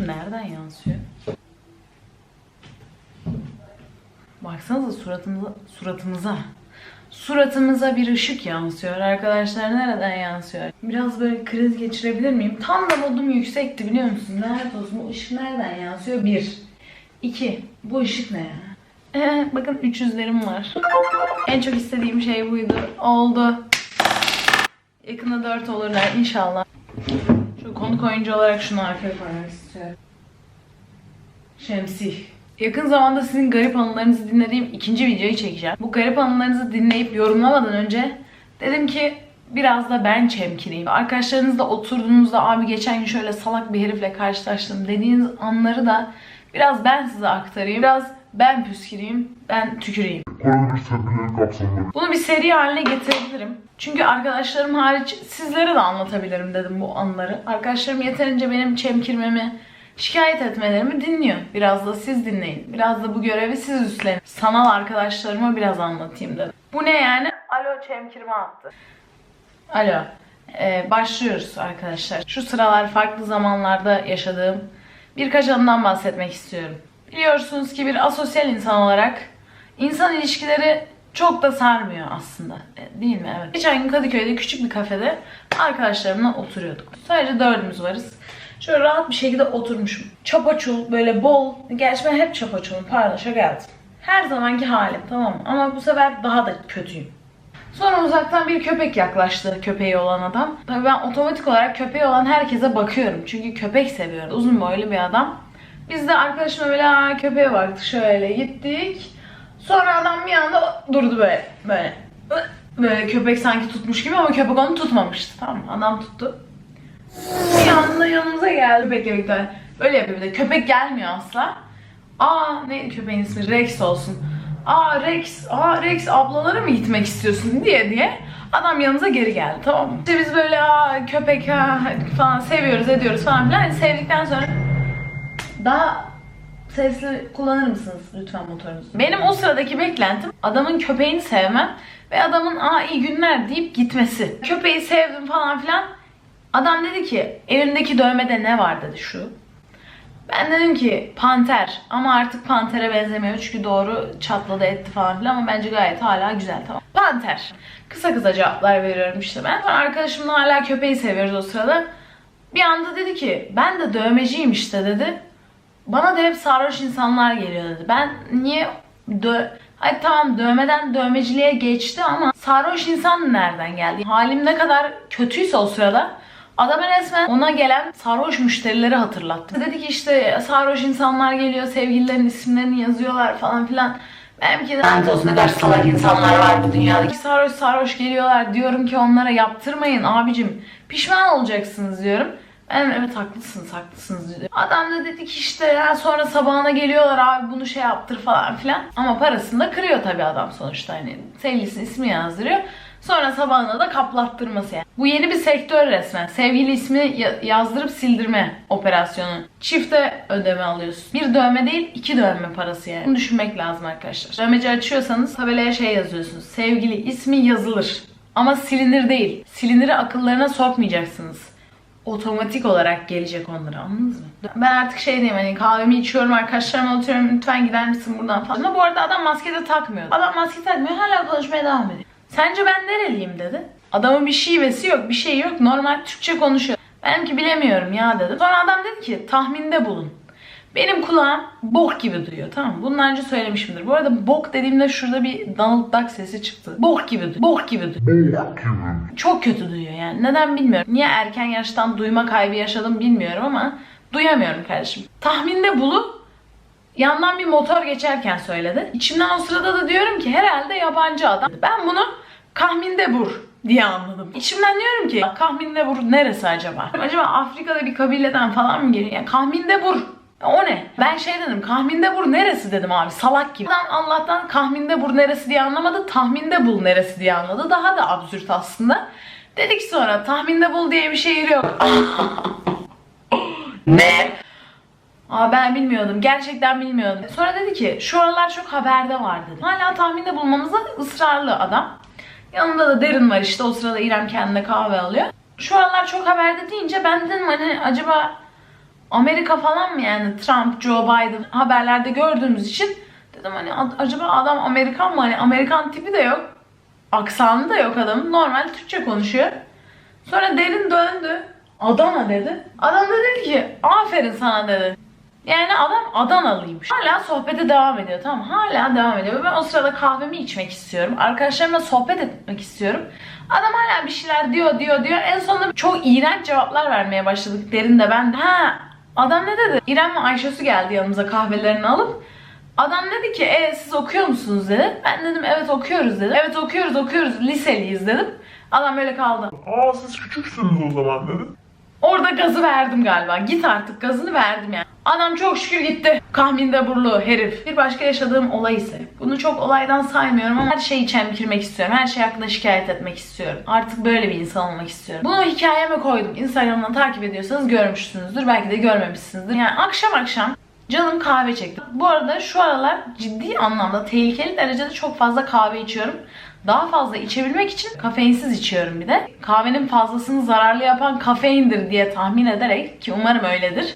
nereden yansıyor? Baksanıza suratımıza, suratımıza. Suratımıza bir ışık yansıyor arkadaşlar. Nereden yansıyor? Biraz böyle kriz geçirebilir miyim? Tam da modum yüksekti biliyor musun? Lanet olsun bu ışık nereden yansıyor? Bir. İki. Bu ışık ne ya? Ee, bakın 300'lerim var. En çok istediğim şey buydu. Oldu. Yakında 4 olurlar inşallah. Konuk oyuncu olarak şunu arkaya koymak istiyorum. Şemsi. Yakın zamanda sizin garip anılarınızı dinlediğim ikinci videoyu çekeceğim. Bu garip anılarınızı dinleyip yorumlamadan önce dedim ki biraz da ben çemkireyim. Arkadaşlarınızla oturduğunuzda abi geçen gün şöyle salak bir herifle karşılaştım dediğiniz anları da biraz ben size aktarayım. Biraz ben püsküreyim, ben tüküreyim. Bunu bir seri haline getirebilirim. Çünkü arkadaşlarım hariç sizlere de anlatabilirim dedim bu anları. Arkadaşlarım yeterince benim çemkirmemi, şikayet etmelerimi dinliyor. Biraz da siz dinleyin. Biraz da bu görevi siz üstlenin. Sanal arkadaşlarıma biraz anlatayım dedim. Bu ne yani? Alo çemkirme attı. Alo. Ee, başlıyoruz arkadaşlar. Şu sıralar farklı zamanlarda yaşadığım birkaç anından bahsetmek istiyorum. Biliyorsunuz ki bir asosyal insan olarak insan ilişkileri çok da sarmıyor aslında. E, Değil mi? Evet. Geçen gün Kadıköy'de küçük bir kafede arkadaşlarımla oturuyorduk. Sadece dördümüz varız. Şöyle rahat bir şekilde oturmuşum. Çapaçul böyle bol. Gerçi ben hep çapaçulum. Pardon şaka yaptım. Her zamanki halim tamam mı? Ama bu sefer daha da kötüyüm. Sonra uzaktan bir köpek yaklaştı köpeği olan adam. Tabii ben otomatik olarak köpeği olan herkese bakıyorum. Çünkü köpek seviyorum. Uzun boylu bir adam. Biz de arkadaşımla böyle "Aa, köpeğe baktık şöyle gittik. Sonra adam bir anda durdu böyle. Böyle. Böyle köpek sanki tutmuş gibi ama köpek onu tutmamıştı. Tamam? Adam tuttu. Bir anda yanımıza geldi köpekle birlikte. Böyle yapıyor bir de. Köpek gelmiyor asla. Aa ne köpeğin ismi? Rex olsun. Aa Rex, aa Rex ablalara mı gitmek istiyorsun diye diye adam yanımıza geri geldi tamam mı? İşte biz böyle aa köpek ha falan seviyoruz ediyoruz falan filan. Hani sevdikten sonra daha sesli kullanır mısınız lütfen motorunuzu? Benim o sıradaki beklentim adamın köpeğini sevmem ve adamın aa iyi günler deyip gitmesi. Köpeği sevdim falan filan. Adam dedi ki elindeki dövmede ne var dedi şu. Ben dedim ki panter ama artık pantere benzemiyor çünkü doğru çatladı etti falan filan ama bence gayet hala güzel tamam. Panter. Kısa kısa cevaplar veriyorum işte ben. Sonra arkadaşımla hala köpeği seviyoruz o sırada. Bir anda dedi ki ben de dövmeciyim işte dedi. Bana da hep sarhoş insanlar geliyor dedi. Ben niye dö Hadi tamam dövmeden dövmeciliğe geçti ama sarhoş insan nereden geldi? Halim ne kadar kötüyse o sırada Adama resmen ona gelen sarhoş müşterileri hatırlattı. Dedi ki işte sarhoş insanlar geliyor, sevgililerin isimlerini yazıyorlar falan filan. Benimki de lanet olsun ne kadar salak insanlar var bu dünyada. Sarhoş sarhoş geliyorlar. Diyorum ki onlara yaptırmayın abicim. Pişman olacaksınız diyorum. Ben evet haklısınız haklısınız. Adam da dedi ki işte ya sonra sabahına geliyorlar abi bunu şey yaptır falan filan. Ama parasını da kırıyor tabii adam sonuçta hani sevgilisinin ismi yazdırıyor. Sonra sabahına da kaplattırması yani. Bu yeni bir sektör resmen. Sevgili ismi ya- yazdırıp sildirme operasyonu. Çifte ödeme alıyorsun. Bir dövme değil iki dövme parası yani. Bunu düşünmek lazım arkadaşlar. Dövmeci açıyorsanız tabelaya şey yazıyorsunuz. Sevgili ismi yazılır. Ama silinir değil. Siliniri akıllarına sokmayacaksınız otomatik olarak gelecek onlara anladınız mı? Ben artık şey diyeyim hani kahvemi içiyorum arkadaşlarıma oturuyorum lütfen gider misin buradan falan. Ama bu arada adam maske de takmıyor. Adam maske takmıyor hala konuşmaya devam ediyor. Sence ben nereliyim dedi. Adamın bir şivesi yok bir şey yok normal Türkçe konuşuyor. Benimki bilemiyorum ya dedi. Sonra adam dedi ki tahminde bulun. Benim kulağım bok gibi duyuyor tamam mı? Bundan önce söylemişimdir. Bu arada bok dediğimde şurada bir Donald Duck sesi çıktı. Bok gibi duyuyor. Bok gibi duyuyor. Çok kötü duyuyor yani. Neden bilmiyorum. Niye erken yaştan duyma kaybı yaşadım bilmiyorum ama duyamıyorum kardeşim. Tahminde bulup yandan bir motor geçerken söyledi. İçimden o sırada da diyorum ki herhalde yabancı adam. Ben bunu kahminde bur diye anladım. İçimden diyorum ki kahminde bur neresi acaba? Acaba Afrika'da bir kabileden falan mı geliyor? Yani kahminde bur. O ne? Ben şey dedim kahminde bur neresi dedim abi salak gibi. Adam Allah'tan kahminde bur neresi diye anlamadı tahminde bul neresi diye anladı. Daha da absürt aslında. Dedik sonra tahminde bul diye bir şehir yok. ne? Aa ben bilmiyordum. Gerçekten bilmiyordum. Sonra dedi ki şu aralar çok haberde var dedi. Hala tahminde bulmamıza ısrarlı adam. Yanında da derin var işte o sırada İrem kendine kahve alıyor. Şu aralar çok haberde deyince ben dedim hani acaba Amerika falan mı yani Trump, Joe Biden haberlerde gördüğümüz için dedim hani acaba adam Amerikan mı? Hani Amerikan tipi de yok. Aksanı da yok adamın. Normal Türkçe konuşuyor. Sonra derin döndü. Adana dedi. Adam da dedi ki aferin sana dedi. Yani adam Adanalıymış. Hala sohbete devam ediyor tamam? Hala devam ediyor. Ben o sırada kahvemi içmek istiyorum. Arkadaşlarımla sohbet etmek istiyorum. Adam hala bir şeyler diyor diyor diyor. En sonunda çok iğrenç cevaplar vermeye başladık derin de ben de. Ha adam ne dedi? İrem ve Ayşesu geldi yanımıza kahvelerini alıp. Adam dedi ki e siz okuyor musunuz dedi. Ben dedim evet okuyoruz dedim. Evet okuyoruz okuyoruz liseliyiz dedim. Adam böyle kaldı. Aa siz küçüksünüz o zaman dedi. Orada gazı verdim galiba. Git artık gazını verdim yani. Adam çok şükür gitti. Kahminde burlu herif. Bir başka yaşadığım olay ise. Bunu çok olaydan saymıyorum ama her şeyi çemkirmek istiyorum. Her şey hakkında şikayet etmek istiyorum. Artık böyle bir insan olmak istiyorum. Bunu hikayeme koydum. Instagram'dan takip ediyorsanız görmüşsünüzdür. Belki de görmemişsinizdir. Yani akşam akşam Canım kahve çekti. Bu arada şu aralar ciddi anlamda tehlikeli derecede çok fazla kahve içiyorum. Daha fazla içebilmek için kafeinsiz içiyorum bir de. Kahvenin fazlasını zararlı yapan kafeindir diye tahmin ederek ki umarım öyledir.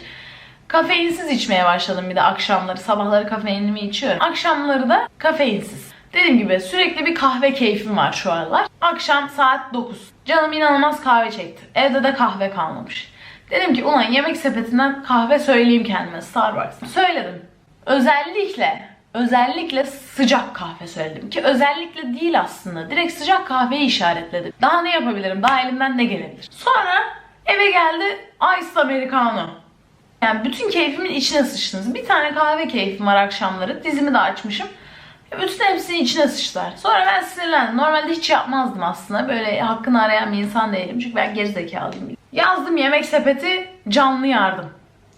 Kafeinsiz içmeye başladım bir de akşamları. Sabahları kafeinimi içiyorum. Akşamları da kafeinsiz. Dediğim gibi sürekli bir kahve keyfim var şu aralar. Akşam saat 9. Canım inanılmaz kahve çekti. Evde de kahve kalmamış. Dedim ki ulan yemek sepetinden kahve söyleyeyim kendime Starbucks. Söyledim. Özellikle özellikle sıcak kahve söyledim ki özellikle değil aslında. Direkt sıcak kahveyi işaretledim. Daha ne yapabilirim? Daha elimden ne gelebilir? Sonra eve geldi Ice Americano. Yani bütün keyfimin içine sıçtınız. Bir tane kahve keyfim var akşamları. Dizimi de açmışım. Bütün hepsini içine sıçtılar. Sonra ben sinirlendim. Normalde hiç yapmazdım aslında. Böyle hakkını arayan bir insan değilim. Çünkü ben gerizekalıyım. Yazdım yemek sepeti canlı yardım.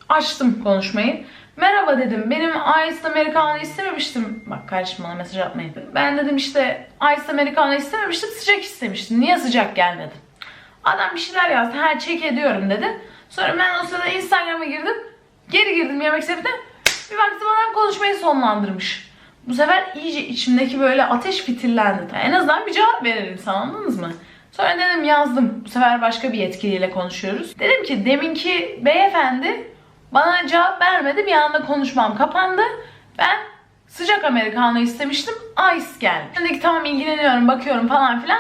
Açtım konuşmayı. Merhaba dedim. Benim Ice Americano istememiştim. Bak kardeşim bana mesaj atmayın. Ben dedim işte Ice Americano istememiştim. Sıcak istemiştim. Niye sıcak gelmedi? Adam bir şeyler yazdı. Ha çek ediyorum dedi. Sonra ben o sırada Instagram'a girdim. Geri girdim yemek sepetine. Bir baktım adam konuşmayı sonlandırmış. Bu sefer iyice içimdeki böyle ateş fitillendi. Yani en azından bir cevap verir insan anladınız mı? Sonra dedim yazdım. Bu sefer başka bir yetkiliyle konuşuyoruz. Dedim ki deminki beyefendi bana cevap vermedi. Bir anda konuşmam kapandı. Ben sıcak americano istemiştim. Ice geldi. Ki tamam ilgileniyorum bakıyorum falan filan.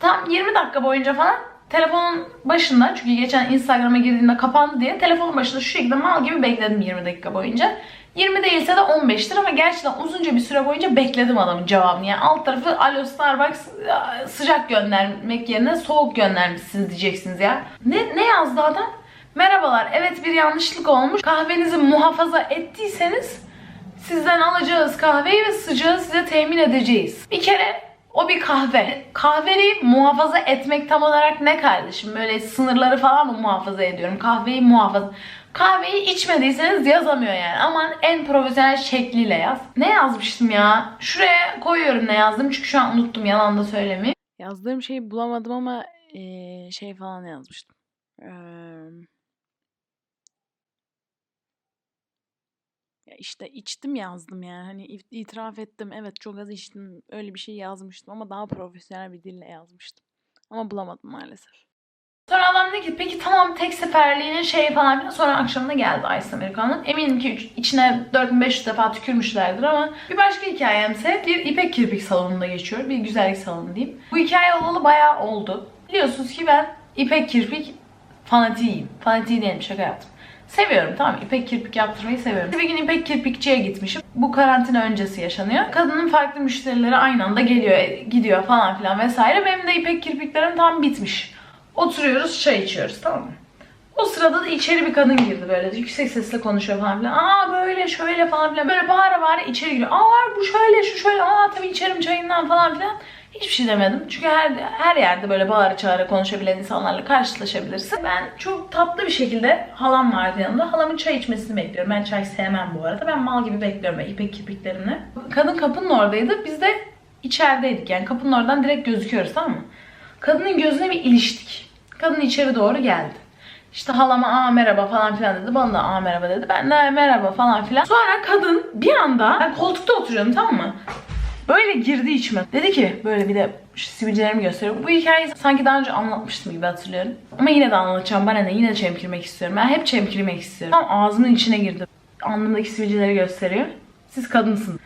Tam 20 dakika boyunca falan telefonun başında çünkü geçen Instagram'a girdiğimde kapandı diye telefonun başında şu şekilde mal gibi bekledim 20 dakika boyunca. 20 değilse de 15'tir ama gerçekten uzunca bir süre boyunca bekledim adamın cevabını. Yani alt tarafı alo Starbucks sıcak göndermek yerine soğuk göndermişsiniz diyeceksiniz ya. Ne, ne yazdı adam? Merhabalar evet bir yanlışlık olmuş. Kahvenizi muhafaza ettiyseniz sizden alacağız kahveyi ve sıcağı size temin edeceğiz. Bir kere o bir kahve. Kahveyi muhafaza etmek tam olarak ne kardeşim? Böyle sınırları falan mı muhafaza ediyorum? Kahveyi muhafaza... Kahveyi içmediyseniz yazamıyor yani. Aman en profesyonel şekliyle yaz. Ne yazmıştım ya? Şuraya koyuyorum ne yazdım çünkü şu an unuttum yalan da söylemeyeyim. Yazdığım şeyi bulamadım ama eee, şey falan yazmıştım. Eee, ya işte içtim yazdım yani. Hani itiraf ettim. Evet çok az içtim. Öyle bir şey yazmıştım ama daha profesyonel bir dille yazmıştım. Ama bulamadım maalesef. Sonra adam dedi ki peki tamam tek seferliğinin şeyi falan filan. Sonra akşamına geldi Ice Americano'nun. Eminim ki üç- içine 4500 defa tükürmüşlerdir ama bir başka hikayemse bir İpek Kirpik salonunda geçiyor. Bir güzellik salonu diyeyim. Bu hikaye olalı bayağı oldu. Biliyorsunuz ki ben İpek Kirpik fanatiyim. Fanatiği değilim şaka yaptım. Seviyorum tamam İpek kirpik yaptırmayı seviyorum. Bir gün İpek kirpikçiye gitmişim. Bu karantina öncesi yaşanıyor. Kadının farklı müşterileri aynı anda geliyor, e, gidiyor falan filan vesaire. Benim de İpek kirpiklerim tam bitmiş. Oturuyoruz, çay içiyoruz tamam mı? O sırada da içeri bir kadın girdi böyle yüksek sesle konuşuyor falan filan. Aa böyle şöyle falan filan. Böyle bağıra bağıra içeri giriyor. Aa bu şöyle şu şöyle. Aa tabii içerim çayından falan filan. Hiçbir şey demedim. Çünkü her her yerde böyle bağıra çağıra konuşabilen insanlarla karşılaşabilirsin. Ben çok tatlı bir şekilde halam vardı yanında. Halamın çay içmesini bekliyorum. Ben çay sevmem bu arada. Ben mal gibi bekliyorum böyle ipek kirpiklerimle. Kadın kapının oradaydı. Biz de içerideydik. Yani kapının oradan direkt gözüküyoruz tamam mı? Kadının gözüne bir iliştik. Kadın içeri doğru geldi. İşte halama aa merhaba falan filan dedi. Bana da aa merhaba dedi. Ben de merhaba falan filan. Sonra kadın bir anda ben koltukta oturuyorum tamam mı? Böyle girdi içime. Dedi ki böyle bir de şu sivilcelerimi gösteriyor. Bu hikayeyi sanki daha önce anlatmıştım gibi hatırlıyorum. Ama yine de anlatacağım. Bana ne yine de çemkirmek istiyorum. Ben hep çemkirmek istiyorum. Tam ağzımın içine girdi. Alnımdaki sivilceleri gösteriyor. Siz kadınsınız.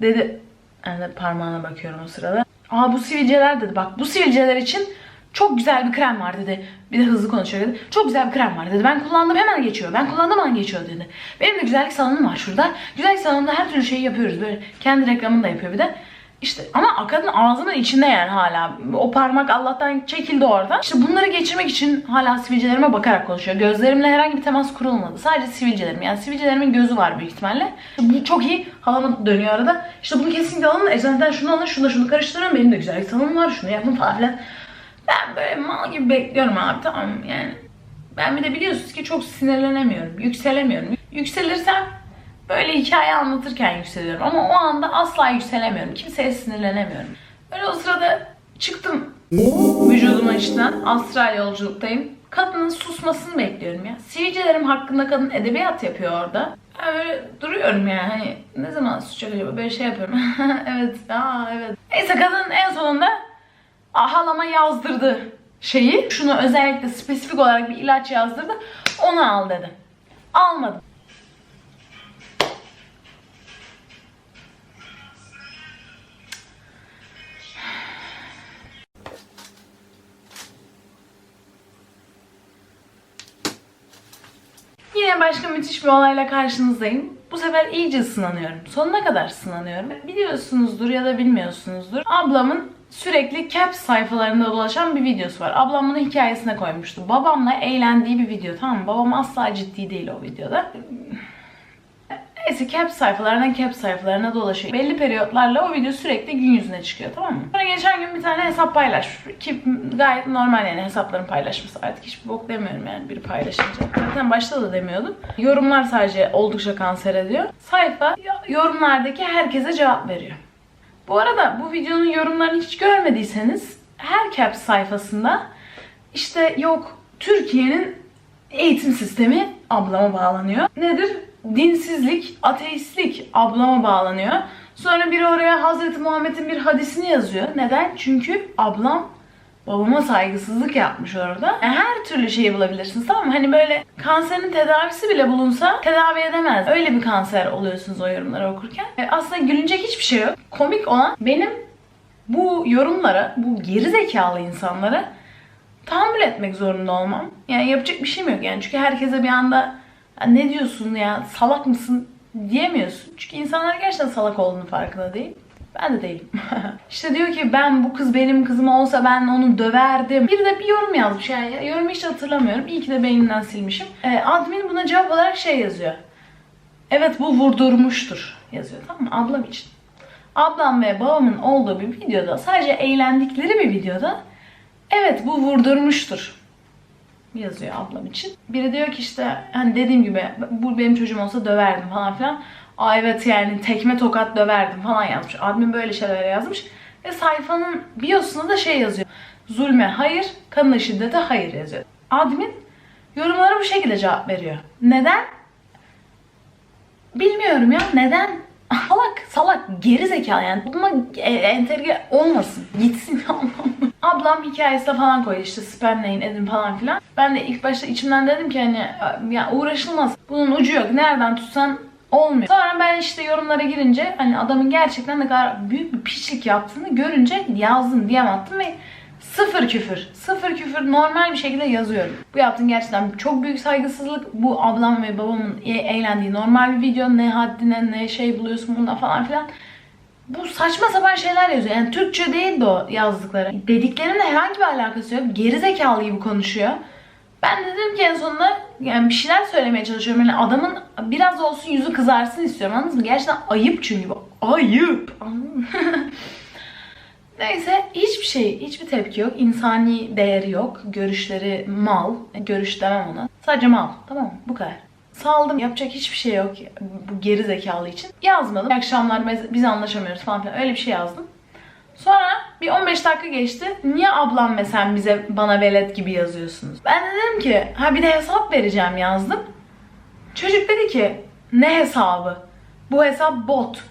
Dedi. De parmağına bakıyorum o sırada. Aa bu sivilceler dedi. Bak bu sivilceler için çok güzel bir krem var dedi. Bir de hızlı konuşuyor dedi. Çok güzel bir krem var dedi. Ben kullandım hemen geçiyor. Ben kullandım hemen geçiyor dedi. Benim de güzellik salonum var şurada. Güzellik salonunda her türlü şeyi yapıyoruz. Böyle kendi reklamını da yapıyor bir de. İşte ama kadın ağzımın içinde yani hala. O parmak Allah'tan çekildi oradan. İşte bunları geçirmek için hala sivilcelerime bakarak konuşuyor. Gözlerimle herhangi bir temas kurulmadı. Sadece sivilcelerim. Yani sivilcelerimin gözü var büyük ihtimalle. Bu çok iyi. Halama dönüyor arada. İşte bunu kesinlikle alın. Eczaneden şunu alın. Şunu da şunu karıştırın. Benim de güzellik salonum var. Şunu yapın falan filan. Ben böyle mal gibi bekliyorum abi tamam yani. Ben bir de biliyorsunuz ki çok sinirlenemiyorum. Yükselemiyorum. Yükselirsem böyle hikaye anlatırken yükseliyorum. Ama o anda asla yükselemiyorum. Kimseye sinirlenemiyorum. Böyle o sırada çıktım vücudumun içinden. Astral yolculuktayım. Kadının susmasını bekliyorum ya. Sivilcelerim hakkında kadın edebiyat yapıyor orada. Ben böyle duruyorum yani hani ne zaman susacak acaba böyle şey yapıyorum. evet aa evet. Neyse kadın en sonunda halama yazdırdı şeyi. Şunu özellikle spesifik olarak bir ilaç yazdırdı. Onu al dedi. Almadım. Başka müthiş bir olayla karşınızdayım. Bu sefer iyice sınanıyorum. Sonuna kadar sınanıyorum. Biliyorsunuzdur ya da bilmiyorsunuzdur. Ablamın sürekli caps sayfalarında dolaşan bir videosu var. Ablam bunu hikayesine koymuştu. Babamla eğlendiği bir video tamam mı? Babam asla ciddi değil o videoda. Neyse caps sayfalarına caps sayfalarına dolaşıyor. Belli periyotlarla o video sürekli gün yüzüne çıkıyor tamam mı? Sonra geçen gün bir tane hesap paylaşmış. Ki gayet normal yani hesapların paylaşması. Artık hiçbir bok demiyorum yani biri paylaşınca. Zaten başta da demiyordum. Yorumlar sadece oldukça kanser ediyor. Sayfa yorumlardaki herkese cevap veriyor. Bu arada bu videonun yorumlarını hiç görmediyseniz her caps sayfasında işte yok Türkiye'nin eğitim sistemi ablama bağlanıyor. Nedir? Dinsizlik, ateistlik ablama bağlanıyor. Sonra biri oraya Hazreti Muhammed'in bir hadisini yazıyor. Neden? Çünkü ablam babama saygısızlık yapmış orada. Yani her türlü şeyi bulabilirsiniz tamam mı? Hani böyle kanserin tedavisi bile bulunsa tedavi edemez. Öyle bir kanser oluyorsunuz o yorumları okurken. E, aslında gülünecek hiçbir şey yok. Komik olan benim bu yorumlara, bu geri zekalı insanlara tahammül etmek zorunda olmam. Yani yapacak bir şeyim yok yani. Çünkü herkese bir anda "Ya ne diyorsun ya salak mısın diyemiyorsun. Çünkü insanlar gerçekten salak olduğunu farkında değil. Ben de değilim. işte diyor ki ben bu kız benim kızım olsa ben onu döverdim. Bir de bir yorum yazmış yani yorumu hiç hatırlamıyorum. İyi ki de beynimden silmişim. Ee, admin buna cevap olarak şey yazıyor. Evet bu vurdurmuştur yazıyor tamam mı? Ablam için. Ablam ve babamın olduğu bir videoda sadece eğlendikleri bir videoda evet bu vurdurmuştur yazıyor ablam için. Biri diyor ki işte hani dediğim gibi bu benim çocuğum olsa döverdim falan filan. Aa evet yani tekme tokat döverdim falan yazmış. Admin böyle şeyler yazmış. Ve sayfanın biosunda da şey yazıyor. Zulme hayır, kadına şiddete hayır yazıyor. Admin yorumlara bu şekilde cevap veriyor. Neden? Bilmiyorum ya neden? Salak, salak, geri zekalı yani. Buna e, entegre olmasın. Gitsin Allah'ım. Ablam hikayesine falan koydu işte spamleyin edin falan filan. Ben de ilk başta içimden dedim ki hani ya uğraşılmaz. Bunun ucu yok. Nereden tutsan olmuyor. Sonra ben işte yorumlara girince hani adamın gerçekten ne kadar büyük bir piçlik yaptığını görünce yazdım diyem attım ve sıfır küfür. Sıfır küfür normal bir şekilde yazıyorum. Bu yaptığın gerçekten çok büyük saygısızlık. Bu ablam ve babamın e- eğlendiği normal bir video. Ne haddine ne şey buluyorsun bunda falan filan. Bu saçma sapan şeyler yazıyor. Yani Türkçe değil de o yazdıkları. Dediklerinin herhangi bir alakası yok. Geri zekalı gibi konuşuyor. Ben de dedim ki en sonunda yani bir şeyler söylemeye çalışıyorum. Yani adamın biraz olsun yüzü kızarsın istiyorum. Anladınız mı? Gerçekten ayıp çünkü bu. Ayıp. Neyse hiçbir şey, hiçbir tepki yok. İnsani değeri yok. Görüşleri mal. Görüş demem ona. Sadece mal. Tamam mı? Bu kadar. Saldım. Yapacak hiçbir şey yok bu geri zekalı için. Yazmadım. Akşamlar biz anlaşamıyoruz falan filan. Öyle bir şey yazdım. Sonra bir 15 dakika geçti. Niye ablam ve sen bize bana velet gibi yazıyorsunuz? Ben de dedim ki ha bir de hesap vereceğim yazdım. Çocuk dedi ki ne hesabı? Bu hesap bot.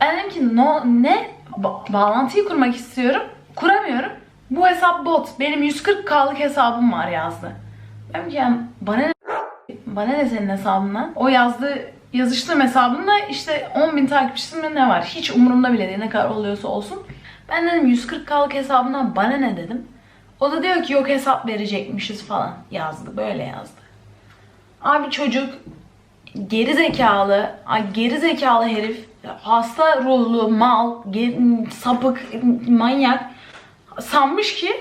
Ben dedim ki no, ne? Ba- bağlantıyı kurmak istiyorum. Kuramıyorum. Bu hesap bot. Benim 140K'lık hesabım var yazdı. Ben ki yani bana ne, bana ne senin hesabından? O yazdığı yazıştığım hesabında işte 10.000 takipçisi mi ne var? Hiç umurumda bile değil ne kadar oluyorsa olsun. Ben dedim 140K'lık hesabından bana ne dedim. O da diyor ki yok hesap verecekmişiz falan yazdı. Böyle yazdı. Abi çocuk geri zekalı, ay geri zekalı herif, hasta ruhlu, mal, sapık, manyak sanmış ki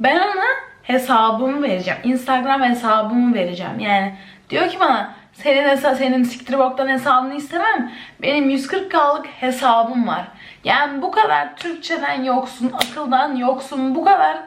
ben ona hesabımı vereceğim. Instagram hesabımı vereceğim. Yani diyor ki bana senin hesa senin siktir boktan hesabını istemem. Benim 140K'lık hesabım var. Yani bu kadar Türkçeden yoksun, akıldan yoksun, bu kadar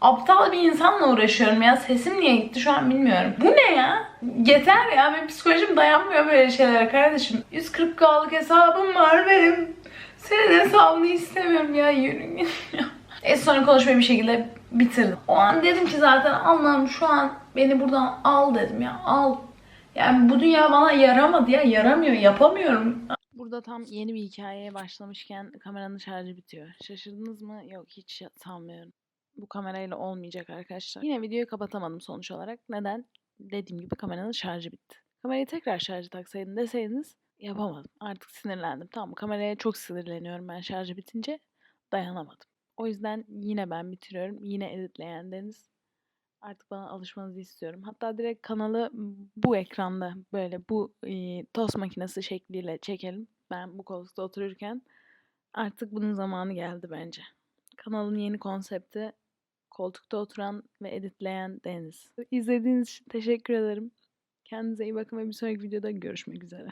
aptal bir insanla uğraşıyorum ya. Sesim niye gitti şu an bilmiyorum. Bu ne ya? Yeter ya. Benim psikolojim dayanmıyor böyle şeylere kardeşim. 140K'lık hesabım var benim. Senin hesabını istemiyorum ya. Yürü ya. E sonra konuşmayı bir şekilde bitirdim. O an dedim ki zaten Allah'ım şu an beni buradan al dedim ya. Al. Yani bu dünya bana yaramadı ya. Yaramıyor. Yapamıyorum. Burada tam yeni bir hikayeye başlamışken kameranın şarjı bitiyor. Şaşırdınız mı? Yok hiç sanmıyorum. Bu kamerayla olmayacak arkadaşlar. Yine videoyu kapatamadım sonuç olarak. Neden? Dediğim gibi kameranın şarjı bitti. Kamerayı tekrar şarjı taksaydım deseydiniz yapamadım. Artık sinirlendim. Tamam kameraya çok sinirleniyorum ben şarjı bitince. Dayanamadım. O yüzden yine ben bitiriyorum. Yine editleyen Deniz. Artık bana alışmanızı istiyorum. Hatta direkt kanalı bu ekranda böyle bu e, tost makinesi şekliyle çekelim. Ben bu koltukta otururken artık bunun zamanı geldi bence. Kanalın yeni konsepti koltukta oturan ve editleyen Deniz. İzlediğiniz için teşekkür ederim. Kendinize iyi bakın ve bir sonraki videoda görüşmek üzere.